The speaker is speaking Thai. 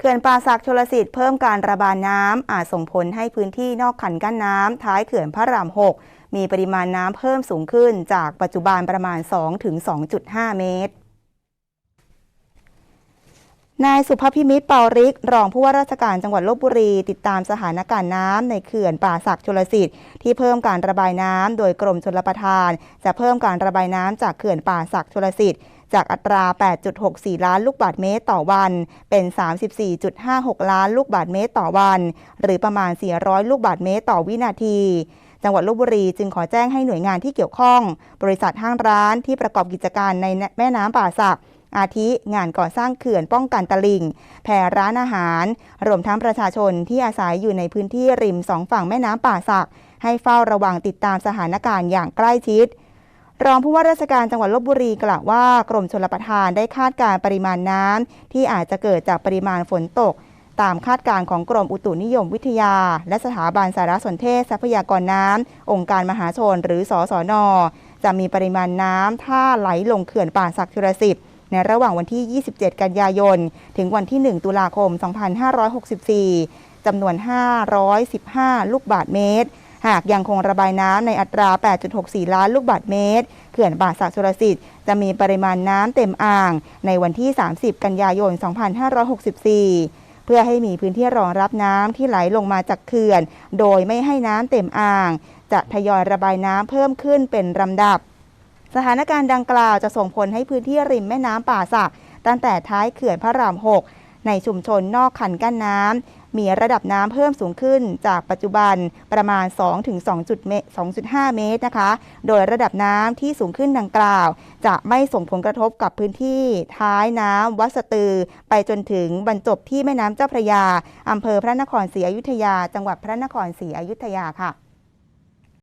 เขื่อนป่าสักชลสิทธิ์เพิ่มการระบายน้ำอาจส่งผลให้พื้นที่นอกขันกั้นน้ำท้ายเขื่อนพระราม 6 มีปริมาณน้ำเพิ่มสูงขึ้นจากปัจจุบันประมาณ 2-2.5 เมตร นายสุภพิมิตรเปาริก รองผู้ว่าราชการจังหวัดลบบุรี ติดตามสถานการณ์น้ำในเขื่อนป่าสักชลสิทธิ์ที่เพิ่มการระบายน้ำโดยกรมชลประทาน จะเพิ่มการระบายน้ำจากเขื่อนป่าสักชลสิทธิ์จากอัตรา 8.64 ล้านลูกบาศก์เมตรต่อวัน เป็น 34.56 ล้านลูกบาศก์เมตรต่อวัน หรือประมาณ 400 ลูกบาศก์เมตรต่อวินาทีจังหวัดลบบุรีจึงขอแจ้งให้หน่วยงานที่เกี่ยวข้อง บริษัทห้างร้านที่ประกอบกิจการในแม่น้ำป่าสัก อาทิงานก่อสร้างเขื่อนป้องกันตลิ่ง แผ่ร้านอาหาร รวมทั้งประชาชนที่อาศัยอยู่ในพื้นที่ริมสองฝั่งแม่น้ำป่าสัก ให้เฝ้าระวังติดตามสถานการณ์อย่างใกล้ชิด รองผู้ว่าราชการจังหวัดลบบุรีกล่าวว่ากรมชลประทานได้คาดการปริมาณน้ำที่อาจจะเกิดจากปริมาณฝนตก ตามคาดการณ์ของกรมอุตุนิยมวิทยา และสถาบันสารสนเทศทรัพยากรน้ำองค์การมหาชนหรือสอสอนอจะมีปริมาณน้ำถ้าไหลลงเขื่อนป่าสักชุรสิทธิ์ ในระหว่างวันที่ 27 กันยายน ถึงวันที่ 1 ตุลาคม 2564 จำนวน 515 ลูกบาทเมตร หากยังคงระบายน้ำในอัตรา 8.64 ล้านลูกบาทเมตร เขื่อนป่าสักชลสิทธิ์จะมีปริมาณน้ำเต็มอ่าง ในวันที่ 30 กันยายน 2564เพื่อให้มีพื้นที่รองรับน้ำที่ไหลลงมาจากเขื่อน โดยไม่ให้น้ำเต็มอ่าง จะทยอยระบายน้ำเพิ่มขึ้นเป็นลำดับ สถานการณ์ดังกล่าวจะส่งผลให้พื้นที่ริมแม่น้ำป่าสักตั้งแต่ท้ายเขื่อนพระราม 6 ในชุมชนนอกคันกั้นน้ำมีระดับน้ำเพิ่มสูงขึ้นจากปัจจุบันประมาณ 2-2.5 เมตรนะคะ โดยระดับน้ำที่สูงขึ้นดังกล่าว จะไม่ส่งผลกระทบกับพื้นที่ท้ายน้ำวัดสตือ ไปจนถึงบรรจบที่แม่น้ำเจ้าพระยาอำเภอพระนครศรีอยุธยา จังหวัดพระนครศรีอยุธยาค่ะ